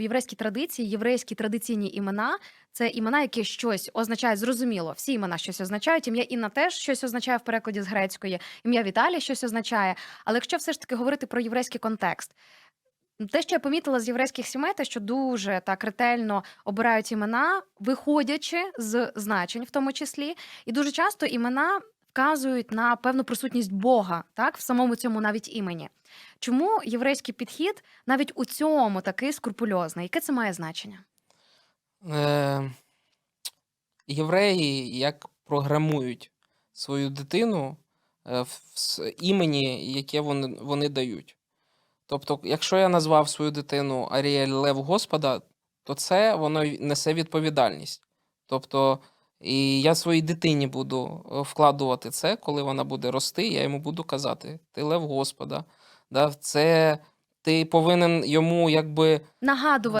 В єврейській традиції, єврейські традиційні імена це імена, які щось означають. Зрозуміло, всі імена щось означають. Ім'я Інна теж щось означає в перекладі з грецької, ім'я Віталій щось означає. Але якщо все ж таки говорити про єврейський контекст, те, що я помітила з єврейських сімей, те, що дуже так ретельно обирають імена, виходячи з значень, в тому числі, і дуже часто імена вказують на певну присутність Бога, так в самому цьому навіть імені. Чому єврейський підхід навіть у цьому такий скрупульозний? Яке це має значення? Е, євреї як програмують свою дитину е, в імені, яке вони, вони дають. Тобто, якщо я назвав свою дитину Аріель Лев Господа, то це воно несе відповідальність. Тобто, і я своїй дитині буду е, вкладувати це, коли вона буде рости, я йому буду казати: Ти Лев Господа. Да, це ти повинен йому якби Нагадувати.